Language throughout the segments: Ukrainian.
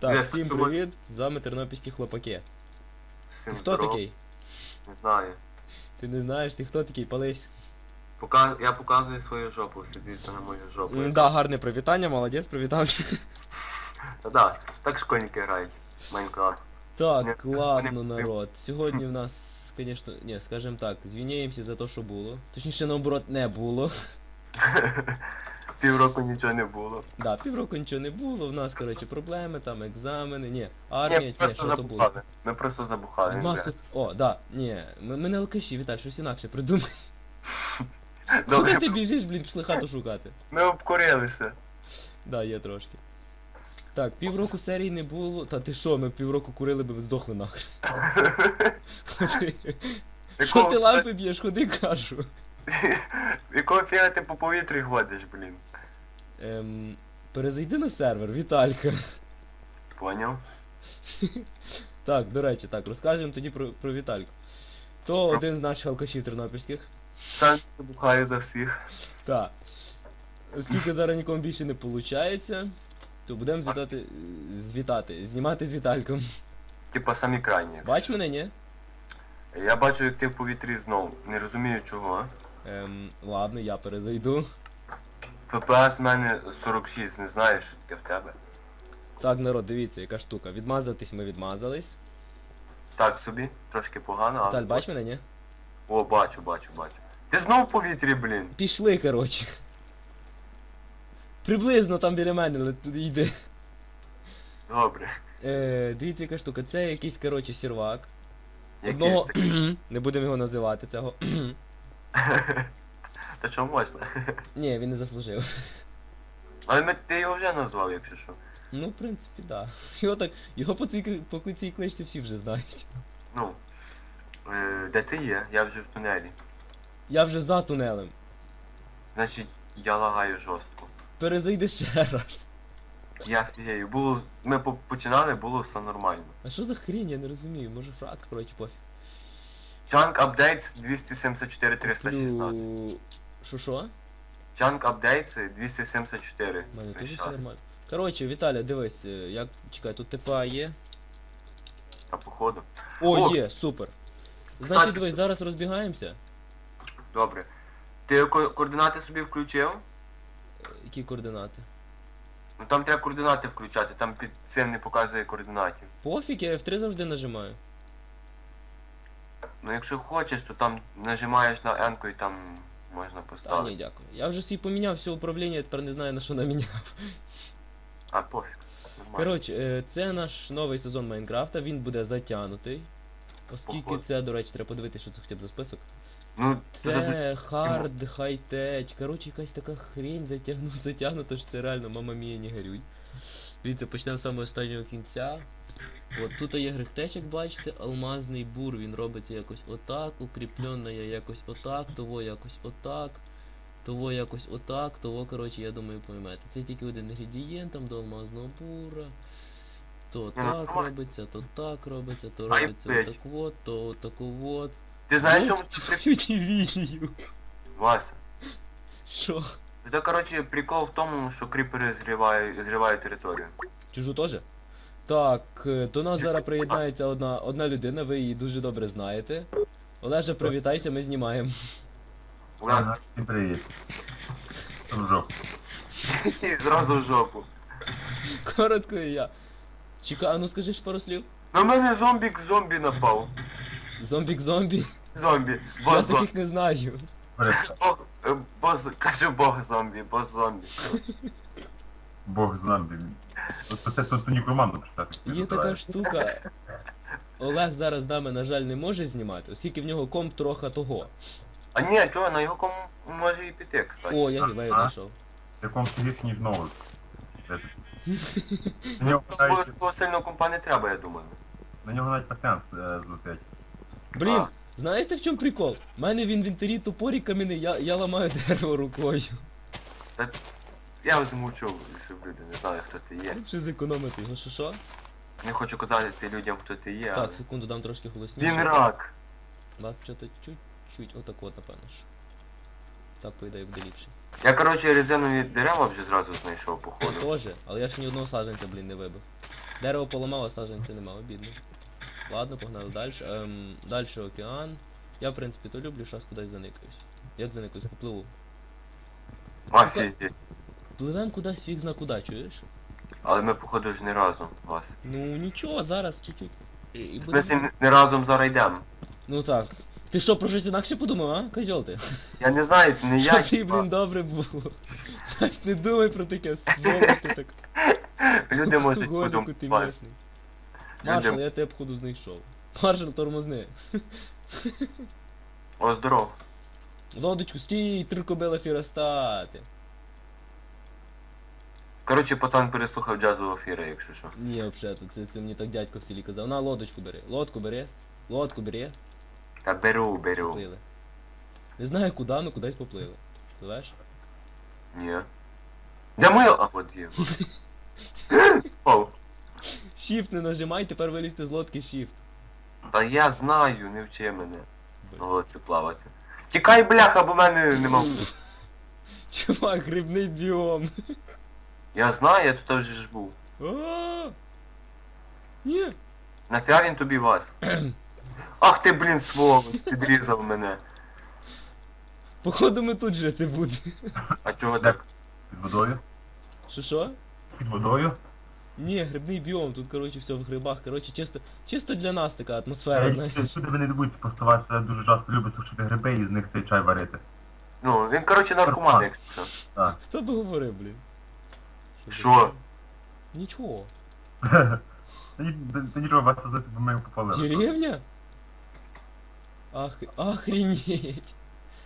Так, всім привіт, з вами тернопільські хлопаки. Всім Хто здоров. такий? Не знаю. Ти не знаєш, ти хто такий, пались? Пока... Я показую свою жопу, всі дивіться на мою жопу. М, Да, гарне привітання, молодець, привітався. Та да, так школьники грають. Майнкрафт. Так, Ні, ладно, вони- народ. Сьогодні в нас, звісно, ні, скажем так, звіняємося за те, що було. Точніше, наоборот, не було. Півроку нічого не було. Да, півроку нічого не було, в нас, коротше, проблеми, там, екзамени, ні, армія, ні, просто що то було. забухали. Ми просто забухали. Маску... О, да, ні, ми, ми не алкаші, Віталь, щось інакше придумай. Куди Добре, ти біжиш, блін, пішли хату шукати. ми обкурилися. Да, є трошки. Так, півроку серії не було. Та ти що, ми півроку курили би здохли нахрен. Що Якого- ти лампи б'єш, ходи кажу. Якого фіга ти по повітрі ходиш, блін? Ем, перезайди на сервер, Віталька. Поняв? Так, до речі, так, розкажемо тоді про, про Вітальку. То Про- один з наших алкашів тернопільських. Сам забухаю за всіх. Так. Оскільки зараз нікому більше не виходить, то будемо звітати, звітати, знімати з Вітальком. Типа самі крайні. Бач мене, ні? Я бачу, як ти в повітрі знов. Не розумію чого. Ем, ладно, я перезайду. ФПС в мене 46, не знаю, що таке в тебе. Так, народ, дивіться, яка штука. Відмазатись ми відмазались. Так собі, трошки погано, але... Віталь, бач мене, ні? О, бачу, бачу, бачу. Ти знов в повітрі, блін. Пішли, коротше. Приблизно там біля мене, але туди йди. Добре. Е, дивіться, яка штука. Це якийсь, коротше, сірвак. Якийсь Одного... такий. не будемо його називати, цього. Та що можна? Ні, він не заслужив. Але ми, ти його вже назвав, якщо що. Ну, в принципі, да. Його так. Його по цій кли- по цій кличці всі вже знають. Ну. Е, де ти є? Я вже в тунелі. Я вже за тунелем. Значить, я лагаю жорстко. Перезайди ще раз. Я фігею. Було. Ми по- починали, було все нормально. А що за хрінь, я не розумію. Може фрак, коротше, пофіг. Chunk Updates 274 316. Плю- Що що? Chunk Updates 274 У мене теж все 316. нормально. Коротше, Віталя, дивись, е, як... Чекай, тут ТПА є. Та походу. О, О, є, супер. кстати, Значить, дивись, зараз розбігаємося. Добре. Ти ко- координати собі включив? Е, Які координати? Ну там треба координати включати, там під цим не показує координатів. Пофіг, я F3 завжди нажимаю. Ну якщо хочеш, то там нажимаєш на N і там можна Та ні, дякую. Я вже свій поміняв все управління, тепер не знаю на що наміняв. А пофіг. Нормально. Коротше, е, це наш новий сезон Майнкрафта, він буде затягнутий. Оскільки Походу. це, до речі, треба подивитися, що це хоча б за список. Ну, це Це хард, хай-теч. Коротше, якась така хрень затягну, затягнута, що це реально мама мія не горюй. Дивіться, почнемо з самого останнього кінця. От тут є грехтеч, як бачите, алмазний бур, він робиться якось отак, укріплена я якось отак, того якось отак, того якось отак, того, коротше, я думаю, поймете. Це тільки один інгредієнт там до алмазного бура. То так робиться, то так робиться, то робиться отак от, то отак от. Ти знаєш, що твою. Вася. Що? Це, коротше, прикол в тому, що кріпери зривають територію. Чужу теж? Так, е, до нас зараз приєднається одна, одна людина, ви її дуже добре знаєте. Олеже, привітайся, ми знімаємо. Всім привіт. Жо. і зразу в жопу. Коротко і я. Чекай, а ну скажи ж пару слів. На мене зомбік зомбі напав. Зомбік зомбі. Зомбі. Я Бос зомбі. таких не знаю. Бог, е, бос, кажу бог зомбі, бос зомбі. Бог зомбі. От це тут нікоманду читати. Є така штука. Олег зараз з нами, на жаль, не може знімати, оскільки в нього комп трохи того. А ні, чого, на його кому може і піти, кстати. О, я гівею знайшов. Якому сидиш, ніж новий. На нього навіть, Обов'язково сильного компа не треба, я думаю. на нього навіть пасіанс е, злетить. Блін, А. знаєте в чому прикол? У мене в інвентарі топорі камінний, я, я ламаю дерево рукою. Я замовчу, щоб люди не знали, хто ти є. Ліпше зекономити його, що що? Не хочу казати людям, хто ти є, але... Так, секунду, дам трошки голосніше. Він рак. Вас що-то чуть-чуть, отак от, напевно ж. Так, по ідеї буде ліпше. Я, коротше, резинові дерева вже зразу знайшов, походу. Тоже, але я ж ні одного саджанця, блін, не вибив. Дерево поламало, а саджанця нема, обідно. Ладно, погнали далі. Ем, далі океан. Я, в принципі, то люблю, зараз кудись заникаюсь. Як заникаюсь? Попливу. Офігеть. Пливем кудись фіг зна куди, чуєш? Але ми, походу, ж не разом вас. Ну нічого, зараз чуть-чуть. І- і В буде- смысле, не- не разом зараз йдемо. Ну так. Ти що, про щось інакше подумав, а? Козьол ти? Я не знаю, не я. Що ти, блін, добре було. Не думай про таке, золото так. Люди можуть Годику ти подумати. місний. Маршал, Люди... я тебе походу знайшов. Маршал, тормозни. О, здоров. Лодочку, стій, три кобила фіростати. Коротше, пацан переслухав джазового ефіра, якщо що. Ні, взагалі, це, це мені так дядько в селі казав. На, лодочку бери. Лодку бери. Лодку бери. Та беру, беру. Поплили. Не знаю куди, ну кудись поплили. Пливеш? Ні. Де моя... А, от є. О, Shift не нажимай, тепер вилізти з лодки Shift. та я знаю, не вчи мене. О, це плавати. Тікай, бляха, бо в мене нема. Чувак, грибний біом. Я знаю, я тут вже ж був. А! Ні. Нафіга він тобі вас? Ах ти, блін, сволоч, підрізав мене. Походу ми тут жити будемо. А чого так? Під водою? Що що? Під водою? Ні, грибний біом, тут коротше все в грибах. Коротше, чисто, чисто для нас така атмосфера, знаєш. Сюди вони не будуть спостуватися, дуже часто люблять сушити гриби і з них цей чай варити. Ну, він, коротше, наркоман, якщо що. Так. Хто би говорив, блін? Що? Нічого. Та ні- та- та нічого, вас за бо ми попалили. Деревня? Ах, охренеть.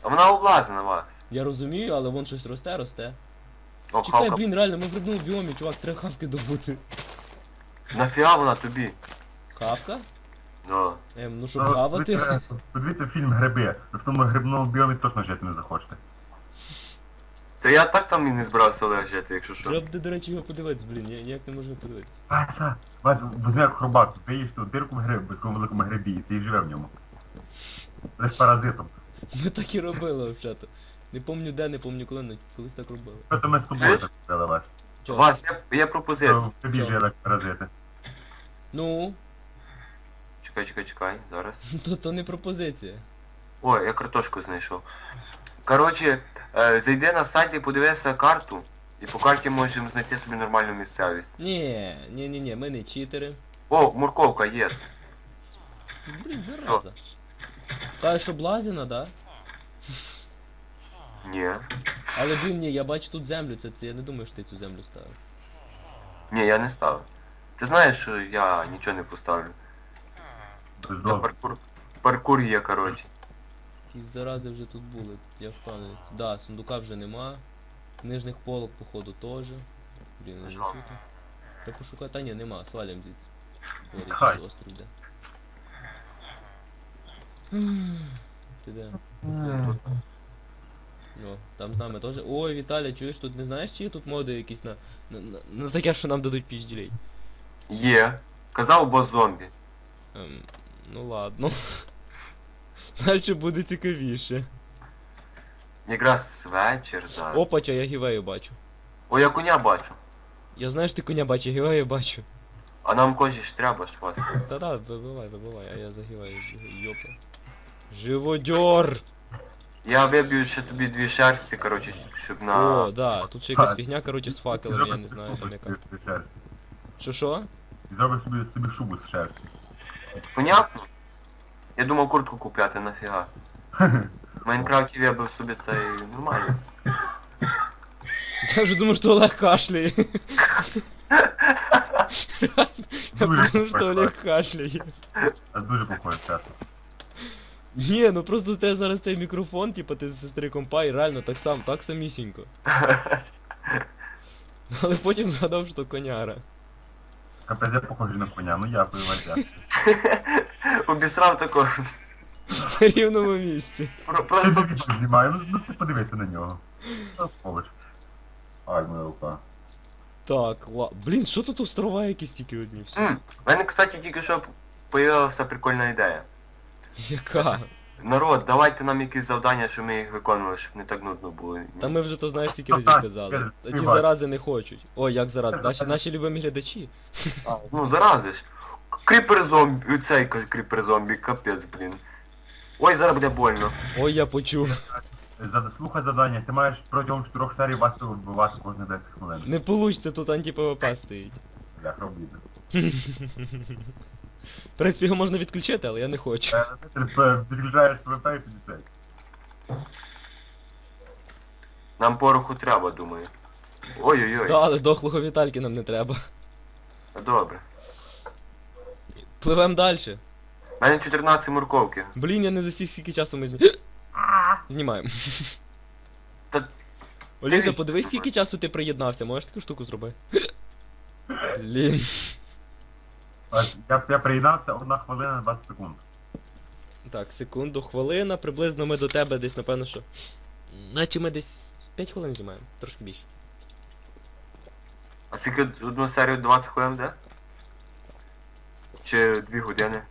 А вона облазна на вас. Я розумію, але вон щось росте, росте. О, Чекай, хавка. блін, реально, ми в грибному біомі, чувак, треба хавки добути. Нафіга вона тобі? Хавка? Да. Ем, ну щоб Ну, хавати. подивіться- Подивіться фільм Гриби. В тому грибному біомі точно жити не захочете. Та я так там і не збирався Олег жити, якщо що. Треба буде, до речі, його подивитися, блін, я ніяк не можу його подивитися. Вася, Вася, візьми як хробак, у дирку в гриб, в такому великому грибі, і ти і живе в ньому. Лиш паразитом. Ми так і робили, взагалі. Не помню де, не помню коли, але колись так робили. Що ми з тобою так робили, Вася? Чого? Вас, є, є Що пропозиція. в грибі жили як паразити. Ну, Чекай, чекай, чекай, зараз. то, то не пропозиція. Ой, я картошку знайшов. Коротше, е, зайди на сайт і подивися карту. І по карті можемо знайти собі нормальну місцевість. Ні, ні, ні, ні, ми не читери. О, морковка, єс. Блін, зараза. Кажеш, що блазіна, да? Ні. Але блін, ні, я бачу тут землю, це, це я не думаю, що ти цю землю ставив. Ні, я не ставив. Ти знаєш, що я нічого не поставлю. Паркур, паркур є, коротше. Якісь зарази вже тут були, я впевнений. Да, сундука вже нема. Нижних полок, походу, теж. Блін, не Жалко. тут. Я пошукаю, та ні, нема, свалим звідси. Хай. острів де. Ти де? Ну, там з нами теж. Ой, Віталя, чуєш, тут не знаєш, чи є тут моди якісь на, на, на, на таке, що нам дадуть пізділей? Є. Казав бо зомбі. Ем, ну ладно. Дальше буде цікавіше. Якраз вечір зараз. Опача, я гівею бачу. О, я коня бачу. Я знаю, що ти коня бачиш, гівею бачу. А нам кожі ж треба ж вас. Та-да, вибивай, вибивай, а я загіваю, йопа. Живодьор! Я виб'ю ще тобі дві шерсті, коротше, щоб на... О, да, тут ще якась фігня, коротше, з факелами, я не знаю, там яка. Що що? Зроби собі, собі шубу з шерсті. Понятно? Я думав куртку купляти, нафіга. В Майнкрафті я би собі це і нормально. Я вже думав, що Олег кашляє. Я Дуже думав, що Олег кашляє. Це дуже похоже чесно. Ні, ну просто в тебе зараз цей мікрофон, типа ти з сестри компа і реально так сам, так самісінько. Але потім згадав, що коняра. Капець я похожий на коня, ну дякую, Вася. Обісрав такого. В рівному місці. Про- Ти Просто знімаю, ну, ну ти подивися на нього. Та сволоч. Ай, моя рука. Так, ла... Блін, що тут острова якісь тільки одні всі? М, В мене, кстати, тільки що появилася прикольна ідея. Яка? Народ, давайте нам якісь завдання, щоб ми їх виконували, щоб не так нудно було. Та ми вже то знаєш скільки разів так, казали. я- Та ті зарази не хочуть. Ой, як зарази? Наші, наші любимі глядачі. Ну, заразиш. Кріпер зомбі, цей кріпер зомбі, капець, блін. Ой, зараз буде больно. Ой, я почув. За- Слухай завдання, ти маєш протягом 4 серій вас вбивати кожні 10 хвилин. Не получиться, тут анті-ПВП стоїть. Як робити. В принципі, його можна відключити, але я не хочу. Е, Ти підключаєш ПВП і тоді цей. Нам пороху треба, думаю. Ой-ой-ой. Да, але дохлого Вітальки нам не треба. Добре. Пливем далі. У мене 14 морковки. Блін, я не засік скільки часу ми зні... знімаємо. Та Олежа, подивись, скільки часу ти приєднався, можеш таку штуку зробити? Блін. Я, я приєднався 1 хвилина 20 секунд. Так, секунду, хвилина, приблизно ми до тебе десь, напевно, що. Наче ми десь 5 хвилин знімаємо, трошки більше. А скільки одну серію 20 хвилин де? Чи 2 години?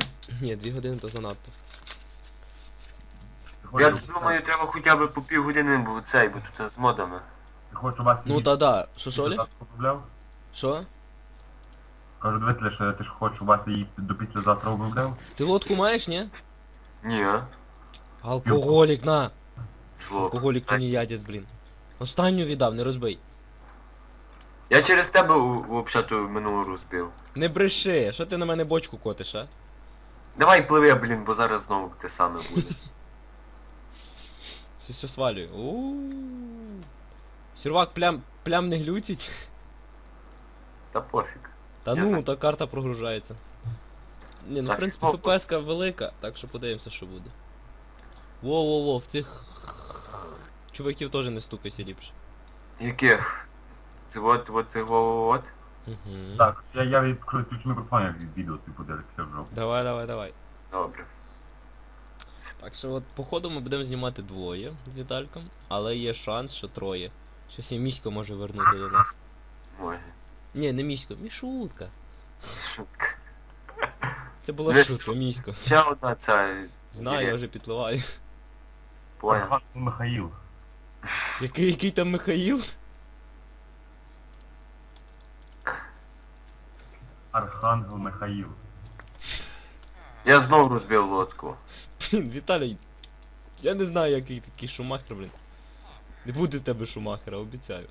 Ні, 2 години то занадто. Я хочеш- думаю, треба хоча б по пів години, бо цей, бо тут з модами. Хочеш у вас Ну та да. Що що, Олеж? обробляв? Що? Кажу, дивіться, що ти ж хочеш у вас її до післязавтра обробляв? Ти водку маєш, ні? Ні, а? Алкоголік, на! Жлоб. Алкоголік то не ядець, блін. Останню віддав, не розбий. Я через тебе взагалі минулу розбив. Не бреши, що ти на мене бочку котиш, а? Давай пливи, блін, бо зараз знову те саме буде. Все все свалюю. Ууу. Сервак плям, плям не глютить. Та пофіг. Та Я ну, за- та карта прогружається. Ні, ну в Так, принципі опа. ФПС-ка велика, так що подивимося, що буде. Во-во-во, в цих чуваків теж не стукайся ліпше. Яких? Це от, от, це во от. Угу. Так, я, я відключу мікрофон, як від відео ти подивишся вже. Давай, давай, давай. Добре. Так що от походу ми будемо знімати двоє з Вітальком, але є шанс, що троє. Щось і місько може вернути до нас. Може. Ні, не місько, мішутка. Шутка. Це була Десь- шутка, місько. Ще одна ця... Знаю, я вже підпливаю. Понял. Михаїл. Який, який там Михаїл? Архангел Михаїл. Я знов розбив лодку. Блін, Віталій, я не знаю, який такий шумахер, блін. Не буде з тебе шумахера, обіцяю.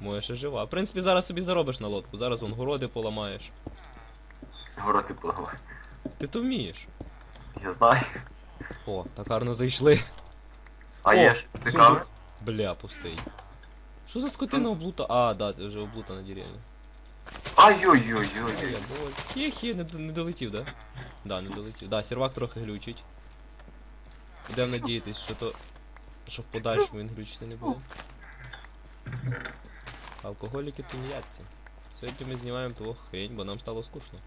Моя ще жива. В принципі, зараз собі заробиш на лодку, зараз вон городи поламаєш. Гороти пливли. Ти то вмієш. Я знаю. О, так гарно зайшли. А О, є щось цікаве? Бля, пустий. Що за скотина облута? А, да, це вже облутана деревня. Ай-ой-ой-ой. Хі-хі, не, не долетів, да? Да, не долетів. Да, сервак трохи глючить. Будемо надіятись, що то... Що в подальшому він глючити не буде. Алкоголіки то не ядці. Сьогодні ми знімаємо того хрень, бо нам стало скучно.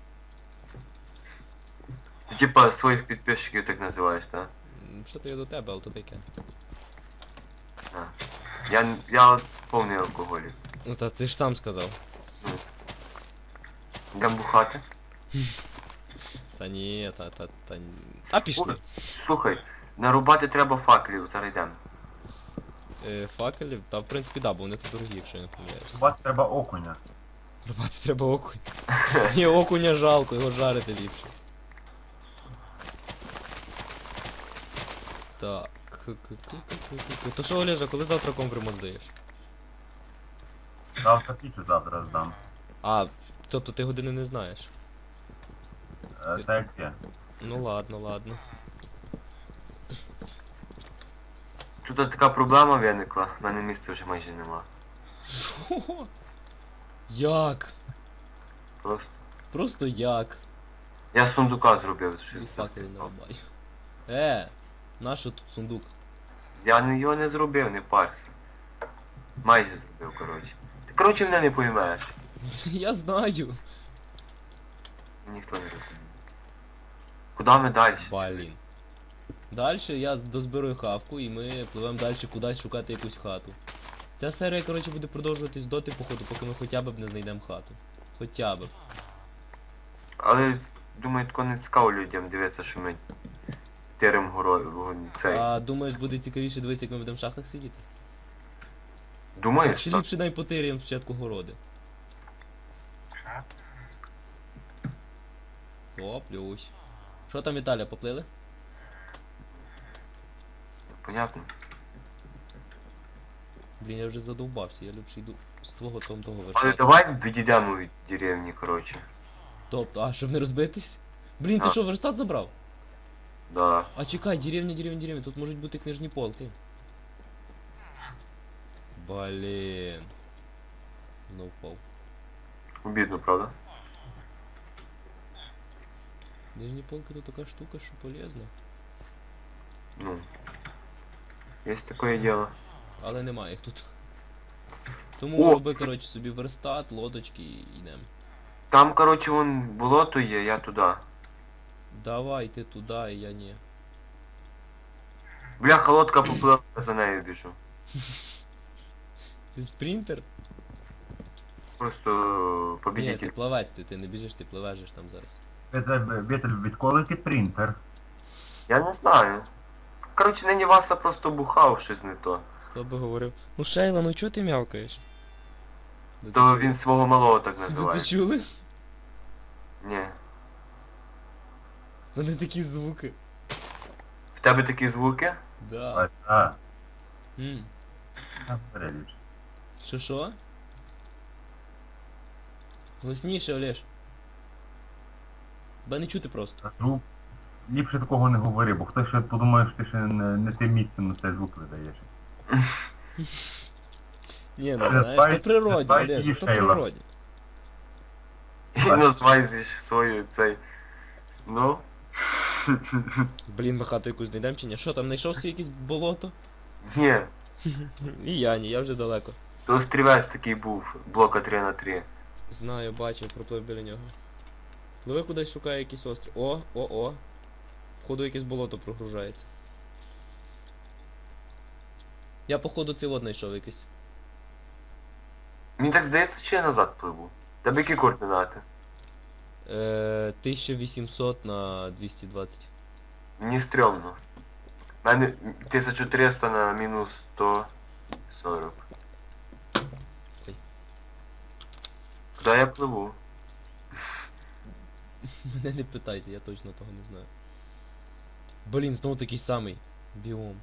Ти типа своїх підписчиків так називаєш, так? Що то я до тебе, але то таке. А. Я, я повний алкоголік. Ну та ти ж сам сказав. Йдем бухати. Та ні, та, та, та ні. А пішли. Слухай, нарубати треба факелів, зараз йдемо. Е, факелів, та в принципі да, бо вони тут дорогі, якщо я не помиляюсь. Вас треба окуня. Рубати треба окунь. Ні, окуня жалко, його жарити ліпше. Так. То що, Олежа, коли завтра компримот здаєш? Завтра пічу завтра здам. А, тобто ти години не знаєш. Е, Так є. Ну ладно, ладно. Тут така проблема виникла, в мене місця вже майже нема. Що? Як? Просто. Просто як? Я сундука зробив щось. нарубаю. Е, нащо тут сундук? Я не, його не зробив, не парся. Майже зробив, коротше. Ти коротше мене не поймеш. Я знаю. Ніхто не розуміє. Куди ми далі? Блін. Дальше я дозберу хавку і ми пливемо далі кудись шукати якусь хату. Ця серія, коротше, буде продовжуватись доти, походу, поки ми хоча б не знайдемо хату. Хоча б. Але, думаю, тако не цікаво людям дивитися, що ми тирим горою. Цей. А думаєш, буде цікавіше дивитися, як ми будемо в шахтах сидіти? Думаєш? Чи Так? ліпше дай потиряємо спочатку городи? О, плюс. Що там Віталя, поплили? Понятно. Блін, я вже задовбався, я ліпше йду з твого там того Але вершати. давай відійдемо від деревні, коротше. Тобто, а щоб не розбитись? Блін, ти А. що, верстат забрав? Да. А чекай, деревня, деревня, деревня, тут можуть бути книжні полки. Блін. Знов впав. Обідно, правда? Книжні полки то така штука, що полезна. Ну. Є таке діло. Але немає їх тут. Тому О, роби, коротше, собі верстат, лодочки і йдемо. Там, коротше, вон болото є, я туди. Давай ти туди, і я ні. Бляха, лодка поплила, за нею біжу. Ти спринтер? Просто Ні, ти плавець, ти, ти не біжиш, ти пливеш там зараз. Вітель, відколи ти принтер? Я не знаю. Коротше, нині Васа просто бухав щось не то. Хто би говорив, ну Шейла, ну чого ти м'явкаєш? То він свого малого так Ви це називає. чули? Ні. Вони такі звуки. В тебе такі звуки? Да. А, М. а, переліч. Що що? Голосніше, Олеж. Ба не чути просто. Звук. Ліпше такого не говори, бо хтось ще подумає, що ти ще не, не тим місцем на цей звук видаєш. Ні, ну Це знаєш, спайс- то природні, це спайс Олеж, то Шейла. природні. Назвай зі свою цей. Ну. Блін, ми хату якусь знайдемо чи ні? Що там, знайшовся якесь болото? Ні. І я ні, я вже далеко. То острівець такий був, блока 3 на 3. Знаю, бачив, проплив біля нього. Пливе кудись шукає якийсь острів. О, о, о. Походу якесь болото прогружається. Я походу от знайшов якийсь. Мені так здається, чи я назад пливу. Тебе які координати? Е, 1800 на 220. Мені стрьомно. У мене 1300 на мінус 140. Ой. Куди я пливу? Мене не питайся, я точно того не знаю. Блін, знову такий самий біом.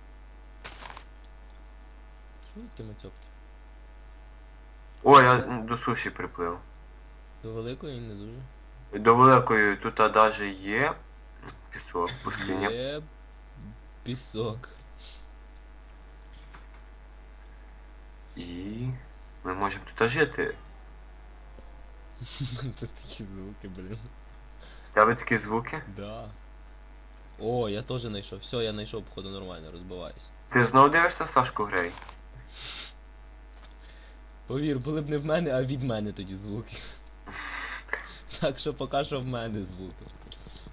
Що ти мацьопки? О, я до суші приплив. До великої не дуже. До великої тут навіть є пісок, пустиня. Є пісок. І ми можемо тут жити. Тут такі звуки, блін. Тебе такі звуки? Да. О, я теж знайшов. Все, я знайшов, походу, нормально, розбиваюсь. Ти знов дивишся Сашку Грей? Повір, були б не в мене, а від мене тоді звуки. Так що поки що в мене звуки.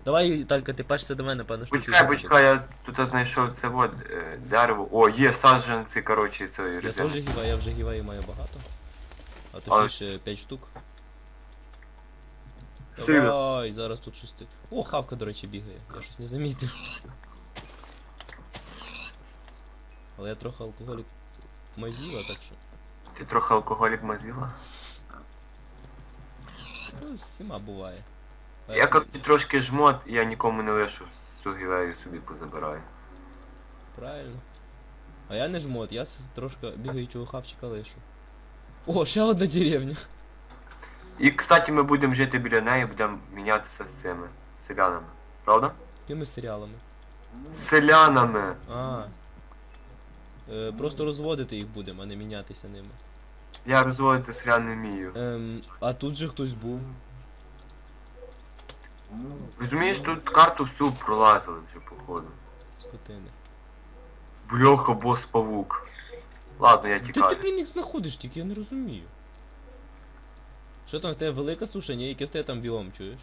Давай, Талька, ти першся до мене, певно, що ти Почекай, почекай, я тут знайшов це от е, дерево. О, є саджанці, коротше, цієї Я резини. теж гіва, я вже гіваю маю багато. А Але- точніше 5 штук. Сильно. Давай, зараз тут щось ти. О, хавка, до речі, бігає. Я щось не замітив. Але я трохи алкоголік мазіла, так що. Ти трохи алкоголік мазіла? Ну, всіма буває. Я, коротше, трошки жмот, я нікому не лишу, сугівею собі позабираю. Правильно. А я не жмот, я трошки бігаючого хавчика лишу. О, ще одна деревня. І, кстати, ми будемо жити біля неї, будемо мінятися з цими селянами. Правда? Якими серіалами? Селянами! А. Е, просто розводити їх будемо, а не мінятися ними. Я розводити селян не вмію. Ем, а тут же хтось був. Розумієш, тут карту всю пролазили вже, походу. Скотини. Бляха, бос павук. Ладно, я Де ти, тікаю. блін, їх знаходиш тільки, я не розумію. Що там, в тебе велика суша, ні? Який в тебе там біом, чуєш?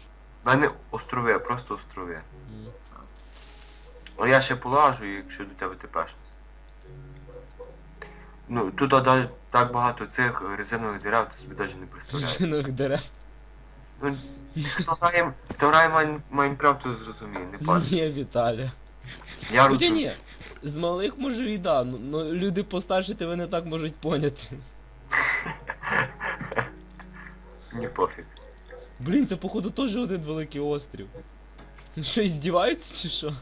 У мене острови, просто острови. М. Але я ще полажу, якщо до тебе тепешно. Ну, тут так багато цих резинових дерев, ти собі навіть не представляєш. Резинових дерев. Ну, хто грає, хто грає Майн, Майнкрафт, то зрозуміє, не пане. Ні, Віталя. Я Хоча ні. З малих може і да, ну, ну люди постарші тебе не так можуть поняти. Мені пофіг. Блін, це походу теж один великий острів. Що, здіваються чи що?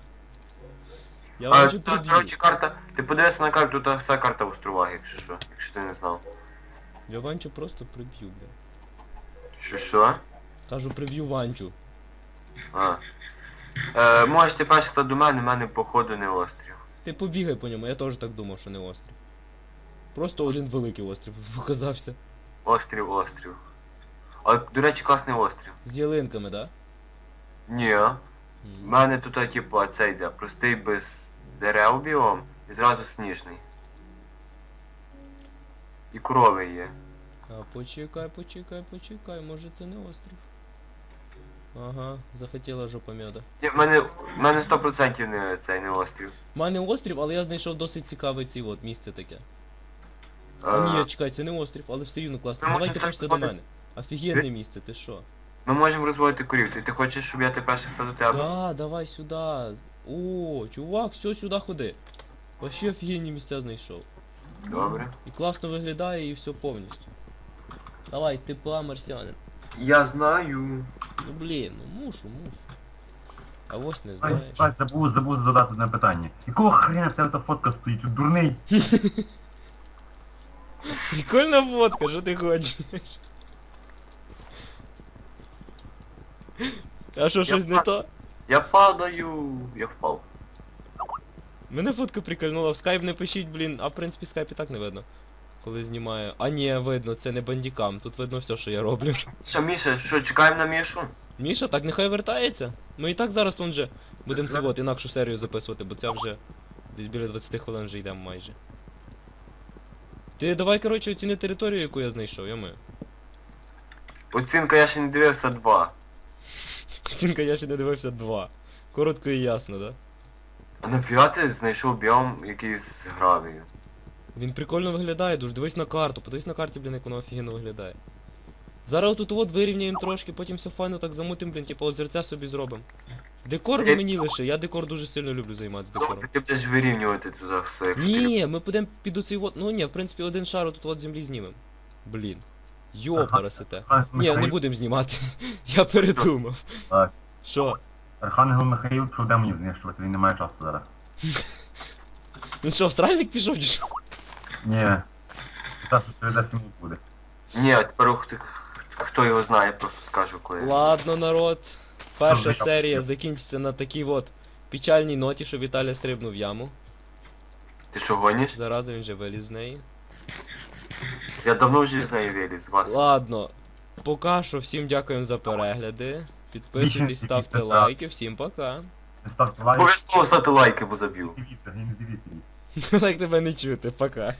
Я А, бачу тут, коротше, карта. Ти подивися на карту, тут вся карта островах, якщо що, якщо ти не знав. Я Ванчу просто приб'ю, бля. Що що? Кажу, приб'ю Ванчу. А. Е, можете першитися до мене, в мене походу не острів. Ти побігай по ньому, я теж так думав, що не острів. Просто один великий острів показався. Острів, острів. А, до речі, класний острів. З ялинками, да? Ні. М. мене тут, типу, цей йде, простий без дерев біом і зразу сніжний. І корови є. А почекай, почекай, почекай, може це не острів. Ага, захотіла жопа м'яда. Ні, в мене, в мене 100% не цей не острів. У мене острів, але я знайшов досить цікаве ці от місце таке. Е, А ні, чекай, це не острів, але все рівно класно. Ну, Давай може, ти до сходи. мене. Офігенне місце, ти що? Ми можемо розводити корів. Ти, ти хочеш, щоб я тепер все до тебе? Да, давай сюди. О, чувак, все сюди ходи. Вообще офігенні місця знайшов. Добре. І класно виглядає і все повністю. Давай, ти пла марсіанин. Я знаю. Ну блін, ну мушу, мушу. А ось не Ай, знаєш. ай, забув, забув задати одне питання. Якого хрена в тебе та фотка стоїть? Ти дурний? Прикольна фотка, що ти хочеш? А що, щось не то? Я падаю. Я впав. Мене фотка прикольнула, в скайп не пишіть, блін, а в принципі скайп і так не видно. Коли знімаю. А ні, видно, це не бандікам, тут видно все, що я роблю. Що, Міша, що, чекаємо на Мішу? Міша, так нехай вертається. Ми і так зараз он же будемо це от інакшу серію записувати, бо це вже десь біля 20 хвилин вже йдемо майже. Ти давай, коротше, оціни територію, яку я знайшов, я ми. Оцінка я ще не дивився два. Оцінка я ще не дивився два. Коротко і ясно, да? А нафіга ти знайшов біом якийсь з гравію? Він прикольно виглядає, дуже дивись на карту, подивись на карті, блін, як воно офігенно виглядає. Зараз тут от вирівняємо трошки, потім все файно так замутим, блін, типу озерця собі зробимо. Декор ви мені лише, я декор дуже сильно люблю займатися декором. Добре, ти будеш вирівнювати туди все, якщо ти Ні, ми підемо під оцей от, ну ні, в принципі один шар тут от землі знімемо. Блін. Йопарасите. Ай, Ні, не будемо знімати. Я передумав. Так. Що? Архангел Михаїл пішов демонів знищувати, він не має часу зараз. Він що, в сральник пішов чи що? Ні. Та, що через 10 минут буде. Ні, а тепер хто, хто його знає, просто скажу коли. Ладно, народ. Перша Добре, серія закінчиться на такій от печальній ноті, що Віталя стрибнув в яму. Ти що гониш? Зараза він вже виліз з неї. Я давно вже з нею виліз, вас. Ладно. Пока що всім дякуємо за перегляди. Підписуйтесь, ставте лайки, всім пока. Ставте лайки. Обов'язково ставте лайки, бо заб'ю. Дивіться, не дивіться. Лайк тебе не чути, пока.